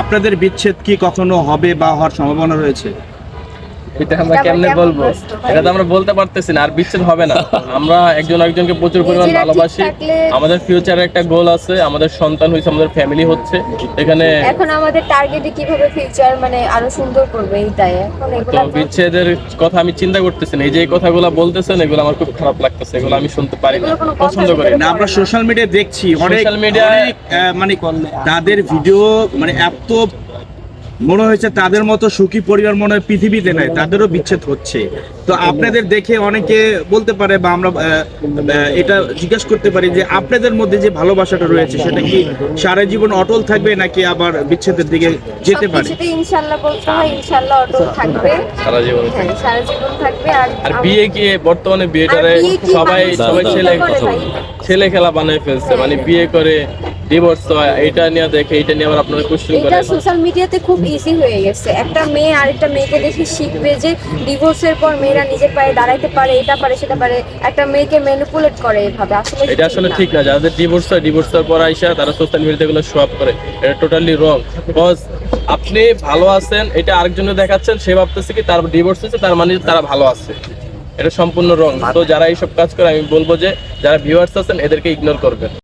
আপনাদের বিচ্ছেদ কি কখনো হবে বা হওয়ার সম্ভাবনা রয়েছে? এটা আমরা কেমনে বলব? এটা তো আমরা বলতে পারতেছি না আর বিচ্ছেদ হবে না। আমরা একজন একজনকে প্রচুর পরিমাণ ভালোবাসি। আমাদের ফিউচারে একটা গোল আছে আমাদের সন্তান হয়েছে আমাদের ফ্যামিলি হচ্ছে। এখানে এখন আমাদের টার্গেটে কীভাবে ফিউচার মানে আরও সুন্দর করবে এইটাই। এখন তো বিচ্ছেদের কথা আমি চিন্তা করতেছি না। এই যে কথাগুলো বলতেছেন এগুলো আমার খুব খারাপ লাগতেছে এগুলো আমি শুনতে পারি না। পছন্দ করি না। আমরা সোশ্যাল মিডিয়ায় দেখছি অনেক Social media- মানে তাদের ভিডিও মানে এত মনে হয়েছে তাদের মতো সুখী পরিবার মনে হয় পৃথিবীতে নাই তাদেরও বিচ্ছেদ হচ্ছে। তো আপনাদের দেখে অনেকে বলতে পারে বা আমরা এটা জিজ্ঞেস করতে পারি যে আপনাদের মধ্যে যে ভালোবাসাটা রয়েছে সেটা কি সারা জীবন অটল থাকবে নাকি আবার বিচ্ছেদের দিকে যেতে পারে? ইনশাল্লাহ বলতে হয় ইনশাল্লাহ অটল থাকবে। সারা জীবন হ্যাঁ সারা জীবন থাকবে আর বিয়ে কি বর্তমানে বিয়েটারে সবাই সবাই ছেলে ছেলে খেলা বানায় ফেলছে মানে বিয়ে করে ডিভোর্স হয় এটা নিয়ে দেখে এটা নিয়ে আবার আপনারা কোশ্চেন করে এটা সোশ্যাল মিডিয়াতে খুব ইজি হয়ে গেছে। একটা মেয়ে আরেকটা মেয়েকে দেখে শিখবে যে ডিভোর্সের পর মেয়েরা নিজের পায়ে দাঁড়াইতে পারে এটা পারে সেটা পারে। একটা মেয়েকে ম্যানিপুলেট করে এভাবে আসলে এটা আসলে ঠিক না। যাদের ডিভোর্স হয় ডিভোর্স হওয়ার পর আইসা তারা সোশ্যাল মিডিয়াতে এগুলো শো আপ করে। এটা টোটালি রং বিকজ আপনি ভালো আছেন এটা আরেকজনে দেখাচ্ছেন সে ভাবতেছে কি তার ডিভোর্স হয়েছে তার মানে তারা ভালো আছে। এটা সম্পূর্ণ রং তো যারা এইসব কাজ করে আমি বলব যে যারা ভিউয়ার্স আছেন এদেরকে ইগনোর করবেন।